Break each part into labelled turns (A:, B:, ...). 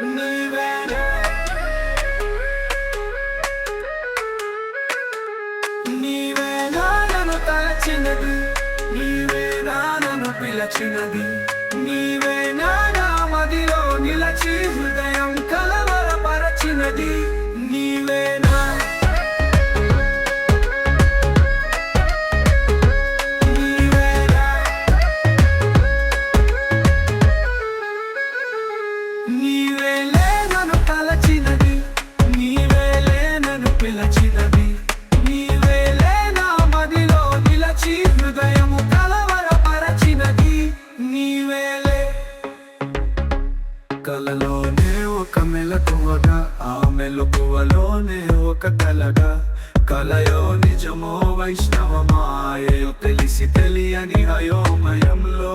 A: నీవే నీవేనా నన్ను తలచినది? నీవే నన్ను పిలచినది? నీవే పిలచినది నీవేలే నా మదిలో నిలచి హృదయము కలవరపరచినది. నీవేలే కలలోనే ఒక మెలకువగా ఆ మెలకువలోనే ఒక కలగా. కలయో నిజమో వైష్ణవమాయో తెలిసి తెలియని అయోమయంలో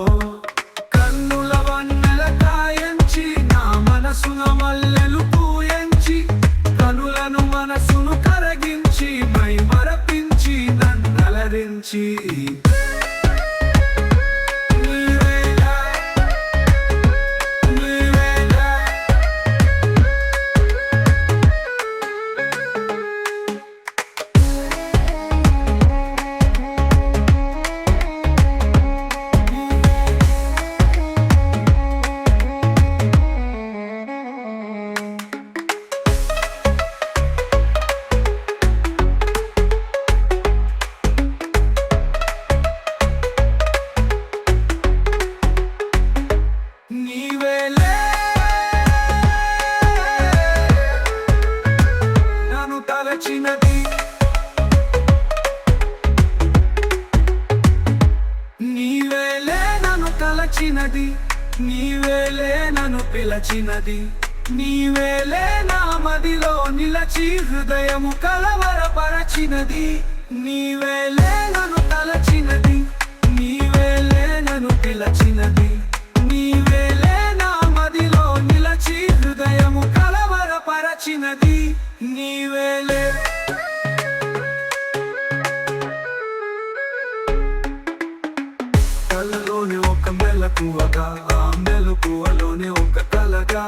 A: నన్ను నీవేలే నన్ను పిలచినది. నీవేలే నా మదిలో నిలచి హృదయము కలవరపరచినది. నీవేలే నన్ను తలచినది నీవేలే నన్ను పిలచినది. నీవేలే నా మదిలో నిలచి హృదయము కలవరపరచినది. నీవేలే మెలకువగా ఆ మెలకువలోనే ఒక కలగా.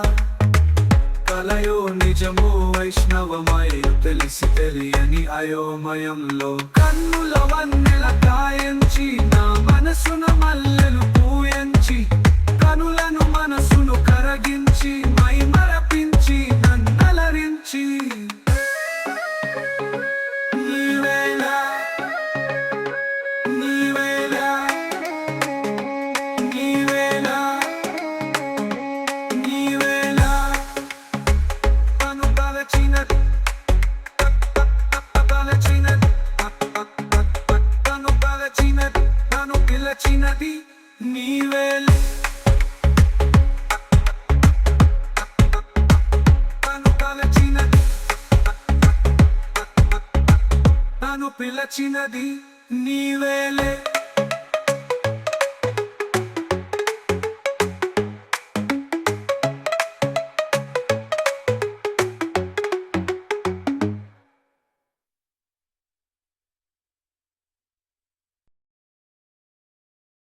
A: కలయో నిజమో వైష్ణవమయో తెలిసి తెలియని అయోమయంలో. కన్నుల వన్నెల కాయంచి నా మనసున మల్లెలు పూయంచి కనులను మన తను నీవేలే తను పిలచినది నీవేలే